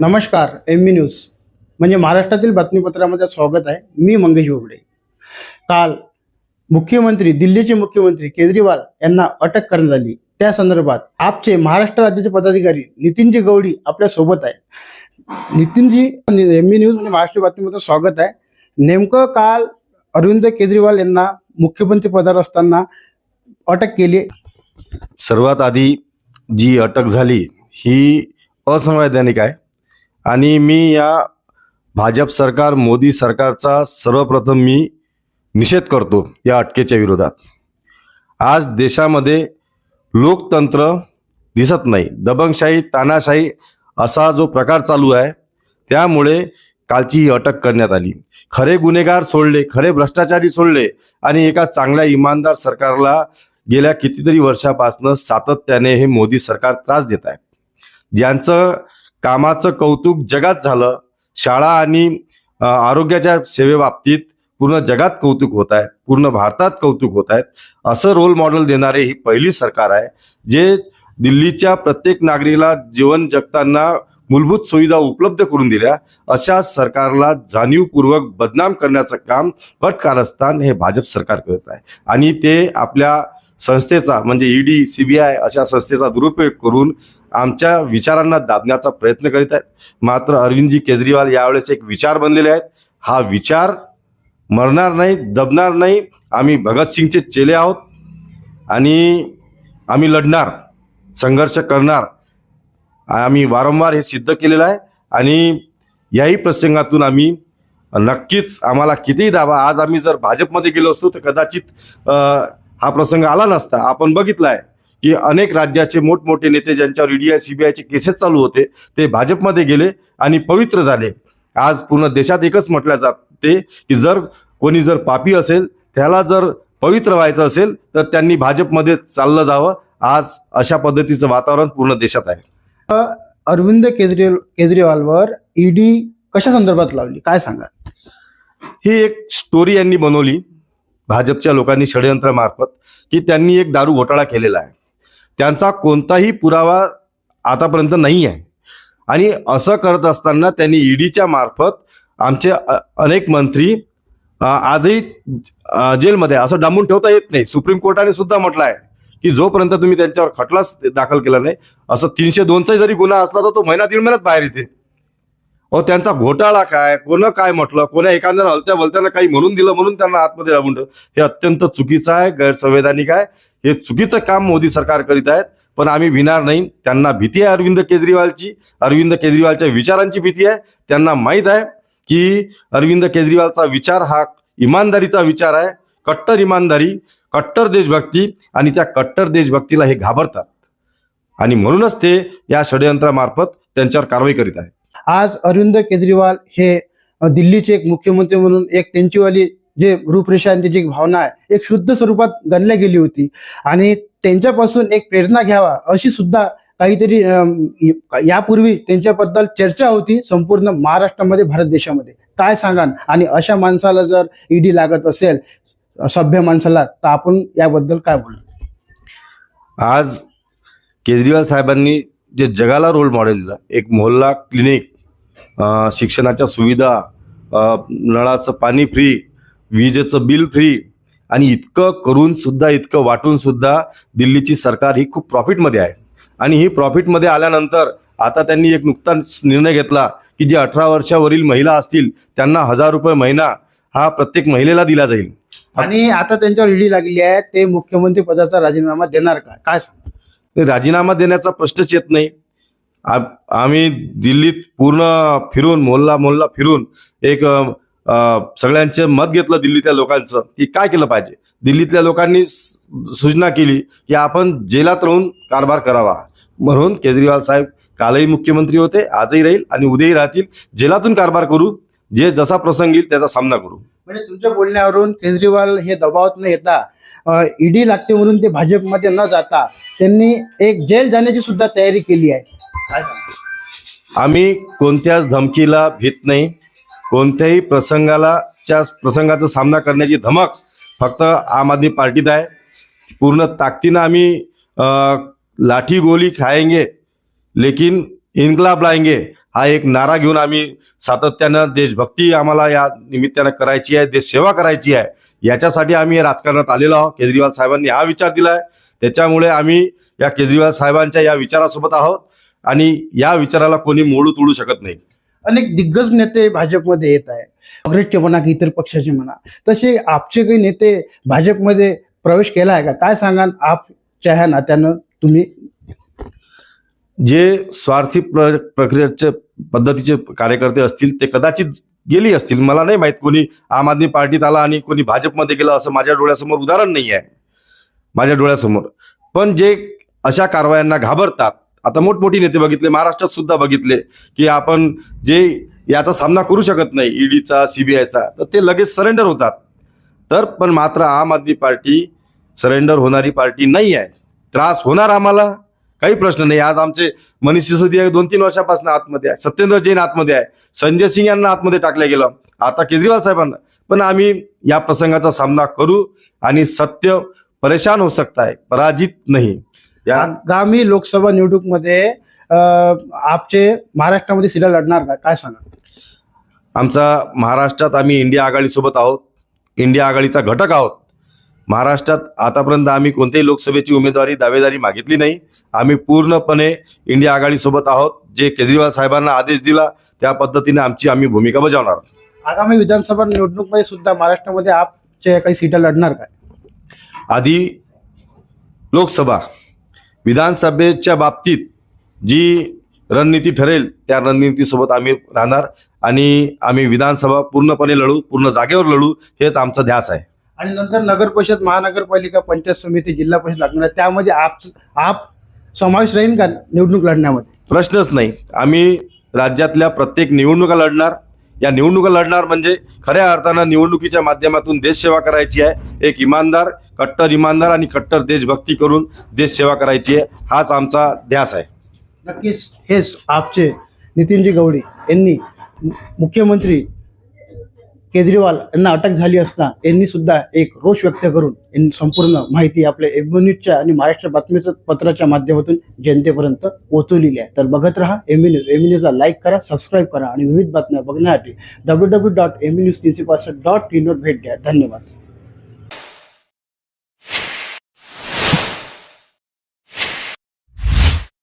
नमस्कार एम बी न्यूज म्हणजे महाराष्ट्रातील बातमीपत्रामध्ये स्वागत आहे. मी मंगेश बोबडे. काल मुख्यमंत्री दिल्लीचे मुख्यमंत्री केजरीवाल यांना अटक करण्यात आली. त्या संदर्भात आपचे महाराष्ट्र राज्याचे पदाधिकारी नितीनजी गौडी आपल्यासोबत आहे नितीनजी एम बी न्यूज म्हणजे महाराष्ट्र बातमीमध्ये स्वागत आहे. नेमकं काल अरविंद केजरीवाल यांना मुख्यमंत्री पदावर असताना अटक केली. सर्वात आधी जी अटक झाली ही असंवैधानिक आहे. आणि मी या भाजप सरकार मोदी सरकारचा सर्वप्रथम मी निषेध करतो या अटकेच्या विरोधात. आज देशामध्ये लोकतंत्र दिसत नाही. दबंगशाही तानाशाही असा जो प्रकार चालू आहे त्यामुळे कालची ही अटक करण्यात आली. खरे गुन्हेगार सोडले खरे भ्रष्टाचारी सोडले आणि एका चांगल्या इमानदार सरकारला गेल्या कितीतरी वर्षापासून सातत्याने हे मोदी सरकार त्रास देत आहे. ज्यांचं कामाचं कौतुक जगात झालं. शाळा आणि आरोग्याच्या सेवेबाबतीत पूर्ण जगात कौतुक होत आहे पूर्ण भारतात कौतुक होत आहेत. असं रोल मॉडेल देणारे ही पहिली सरकार आहे जे दिल्लीच्या प्रत्येक नागरिकाला जीवन जगताना मूलभूत सुविधा उपलब्ध करून दिल्या. अशा सरकारला जाणीवपूर्वक बदनाम करण्याचं काम पट कारस्थान हे भाजप सरकार करत आहे. आणि ते आपल्या संस्थेचा म्हणजे ईडी सीबीआय अशा संस्थेचा दुरुपयोग करून आमच्या विचारांना दाबण्याचा प्रयत्न करीत आहेत. मात्र अरविंदजी केजरीवाल यावेळेस एक विचार बनलेले आहेत. हा विचार मरणार नाही दबणार नाही. आम्ही भगतसिंगचे चेले आहोत आणि आम्ही लढणार संघर्ष करणार. आम्ही वारंवार हे सिद्ध केलेलं आहे आणि याही प्रसंगातून आम्ही नक्कीच आम्हाला कितीही दाबा आज आम्ही जर भाजपमध्ये गेलो असतो तर कदाचित हा प्रसंग आला नसता. आपण बघितला आहे की अनेक राज्याचे मोठमोठे नेते ज्यांच्यावर ईडीआय सीबीआयचे केसेस चालू होते ते भाजपमध्ये गेले आणि पवित्र झाले. आज पूर्ण देशात एकच म्हटलं जाते की जर कोणी जर पापी असेल त्याला जर पवित्र व्हायचं असेल तर त्यांनी भाजपमध्ये चाललं जावं. आज अशा पद्धतीचं वातावरण पूर्ण देशात आहे. अरविंद केजरीवाल केजरीवालवर ईडी कशा संदर्भात लावली? काय सांगा ही एक स्टोरी यांनी बनवली. भाजपच्या लोकांनी षडयंत्रामार्फत की त्यांनी एक दारू घोटाळा केलेला आहे. त्यांचा कोणताही पुरावा आतापर्यंत नाही आहे. आणि असं करत असताना त्यांनी ईडीच्या मार्फत आमचे अनेक मंत्री आजही जेलमध्ये असं डांबून ठेवता येत नाही. सुप्रीम कोर्टाने सुद्धा म्हटलं आहे की जोपर्यंत तुम्ही त्यांच्यावर खटलाच दाखल केला नाही असं तीनशे दोनचाही जरी गुन्हा असला तर तो महिना दीड महिन्यात बाहेर येते. अहो त्यांचा घोटाळा काय? कोण काय म्हटलं? कोणा एखाद्यानं हलत्या भलत्यानं काही म्हणून दिलं म्हणून त्यांना आतमध्ये दाबून हे अत्यंत चुकीचं आहे गैरसंवैधानिक आहे. हे चुकीचं काम मोदी सरकार करीत आहेत पण आम्ही भिणार नाही. त्यांना भीती आहे अरविंद केजरीवालची. अरविंद केजरीवालच्या विचारांची भीती आहे. त्यांना माहीत आहे की अरविंद केजरीवालचा विचार हा इमानदारीचा विचार आहे. कट्टर इमानदारी कट्टर देशभक्ती आणि त्या कट्टर देशभक्तीला हे घाबरतात. आणि म्हणूनच ते या षडयंत्रामार्फत त्यांच्यावर कारवाई करीत आहेत. आज अरविंद केजरीवाल हे दिल्लीचे एक मुख्यमंत्री म्हणून एक त्यांचीवाली जे रूपरेषा आणि त्याची एक भावना आहे एक शुद्ध स्वरूपात गणल्या गेली होती. आणि त्यांच्यापासून एक प्रेरणा घ्यावा अशी सुद्धा काहीतरी यापूर्वी त्यांच्याबद्दल चर्चा होती संपूर्ण महाराष्ट्रामध्ये भारत देशामध्ये. काय सांगाल? आणि अशा माणसाला जर ईडी लागत असेल सभ्य माणसाला तर आपण याबद्दल काय बोलू आज केजरीवाल साहेबांनी जे जगाला रोल मॉडेल दिला एक मोहल्ला क्लिनिक शिक्षणाच्या सुविधा नळाचं पाणी फ्री विजेचं बिल फ्री आणि इतकं करून सुद्धा इतकं वाटून सुद्धा दिल्लीची सरकार ही खूप प्रॉफिटमध्ये आहे. आणि ही प्रॉफिटमध्ये आल्यानंतर आता त्यांनी एक नुकताच निर्णय घेतला की जे अठरा वर्षावरील महिला असतील त्यांना हजार रुपये महिना हा प्रत्येक महिलेला दिला जाईल. आणि आता त्यांच्यावर ईडी लागली आहे ते मुख्यमंत्री पदाचा राजीनामा देणार का? काय राजीनामा देण्याचा प्रश्नच येत नाही. आम्ही दिल्लीत पूर्ण फिरून मोहल्ला मोहल्ला फिरून एक सगळ्यांचे मत घेतलं दिल्लीतल्या लोकांचं की काय केलं पाहिजे. दिल्लीतल्या लोकांनी सूचना केली की आपण जेलात राहून कारभार करावा. म्हणून केजरीवाल साहेब कालही मुख्यमंत्री होते आजही राहील आणि उद्याही राहतील. जेलातून कारभार करू जे जसा प्रसंग येईल त्याचा सामना करू. म्हणजे तुमच्या बोलण्यावरून केजरीवाल हे दबावात न येता ईडी लागते म्हणून ते भाजपमध्ये न जाता त्यांनी एक जेल जाण्याची सुद्धा तयारी केली आहे. काय आम्ही कोणत्याच धमकीला भीत नाही. कोणत्याही प्रसंगाला च्या प्रसंगाचा सामना करण्याची धमक फक्त आम आदमी पार्टीत आहे. पूर्ण ताकदीनं आम्ही लाठी गोली खायंगे लेकिन इन्कलाब लाएंगे हा एक नारा घेऊन आम्ही सातत्यानं देशभक्ती आम्हाला या निमित्तानं करायची आहे देशसेवा करायची आहे. याच्यासाठी आम्ही राजकारणात आलेलो आहोत. केजरीवाल साहेबांनी हा विचार दिला आहे त्याच्यामुळे आम्ही या केजरीवाल साहेबांच्या या विचारासोबत आहोत. आणि या विचाराला कोणी मोडू तोडू शकत नाही. अनेक दिग्गज नेते भाजपमध्ये येत आहे काँग्रेसचे म्हणा की इतर पक्षाचे म्हणा. तसे आपचे काही नेते भाजपमध्ये प्रवेश केला आहे का? काय सांगाल आपच्या ह्या नात्यानं तुम्ही? जे स्वार्थी प्र प्रक्रियेचे पद्धतीचे कार्यकर्ते असतील ते कदाचित गेली असतील. मला नाही माहीत कोणी आम आदमी पार्टीत आला आणि कोणी भाजपमध्ये गेलं असं माझ्या डोळ्यासमोर उदाहरण नाही आहे माझ्या डोळ्यासमोर. पण जे अशा कारवायांना घाबरतात आता मोठमोठी नेते बघितले महाराष्ट्रात सुद्धा बघितले की आपण जे याचा सामना करू शकत नाही ईडीचा सीबीआयचा तर ते लगेच सरेंडर होतात. तर पण मात्र आम आदमी पार्टी सरेंडर होणारी पार्टी नाही आहे. त्रास होणार आम्हाला काही प्रश्न नाही. आज आमचे मनीष सिसोदिया दोन तीन वर्षापासून आतमध्ये आहे. सत्येंद्र जैन आतमध्ये आहे. संजय सिंग यांना आतमध्ये टाकलं गेलं. आता केजरीवाल साहेबांना. पण आम्ही या प्रसंगाचा सामना करू आणि सत्य परेशान हो सकता है पराजित नाही. या आगामी लोकसभा निवडणुकीमध्ये आपचे महाराष्ट्रामध्ये सीटा लढणार का? काय सांगा आमचा महाराष्ट्रात आम्ही इंडिया आघाडीसोबत आहोत. इंडिया आघाडीचा घटक आहोत. महाराष्ट्रात आतापर्यंत आम्ही कोणत्याही लोकसभेची उमेदवारी दावेदारी मागितली नाही. आम्ही पूर्णपणे इंडिया आघाडीसोबत आहोत. जे केजरीवाल साहेबांना आदेश दिला त्या पद्धतीने आमची आम्ही भूमिका बजावणार आगामी विधानसभा निवडणुकीमध्ये सुद्धा महाराष्ट्रामध्ये आपचे काही सीटा लढणार काय? आधी लोकसभा विधानसभेच्या बाबतीत जी रणनीती ठरेल त्या रणनीतीसोबत आम्ही राहणार आणि आम्ही विधानसभा पूर्णपणे लढू पूर्ण जागेवर लढू हेच आमचा ध्यास आहे. आणि नंतर नगर परिषद महानगरपालिका पंचायत समिती जिल्हा परिषद लागणार आहे. त्यामध्ये आप आप समावेश राहील का निवडणूक लढण्यामध्ये? प्रश्नच नाही. आम्ही राज्यातल्या प्रत्येक निवडणुका लढणार. या निवडणुका लढणार म्हणजे खऱ्या अर्थानं निवडणुकीच्या माध्यमातून देशसेवा करायची आहे. एक इमानदार कट्टर इमानदार आणि कट्टर देशभक्ती करून देशसेवा करायची आहे. हाच आमचा ध्यास आहे. नक्कीच हेच आपचे नितीनजी गवडी यांनी मुख्यमंत्री केजरीवाल यांना अटक झाली असता यांनी सुद्धा एक रोष व्यक्त करून संपूर्ण माहिती आपल्या एमन्यूजच्या आणि महाराष्ट्र बातमीचं पत्राच्या माध्यमातून जनतेपर्यंत पोहोचवलेली आहे. तर बघत राहा एम न्यूज. एम न्यूजला लाईक करा सबस्क्राईब करा आणि विविध बातम्या बघण्यासाठी W W dot M news तीनशे पासष्ट डॉट इनवर भेट द्या. धन्यवाद.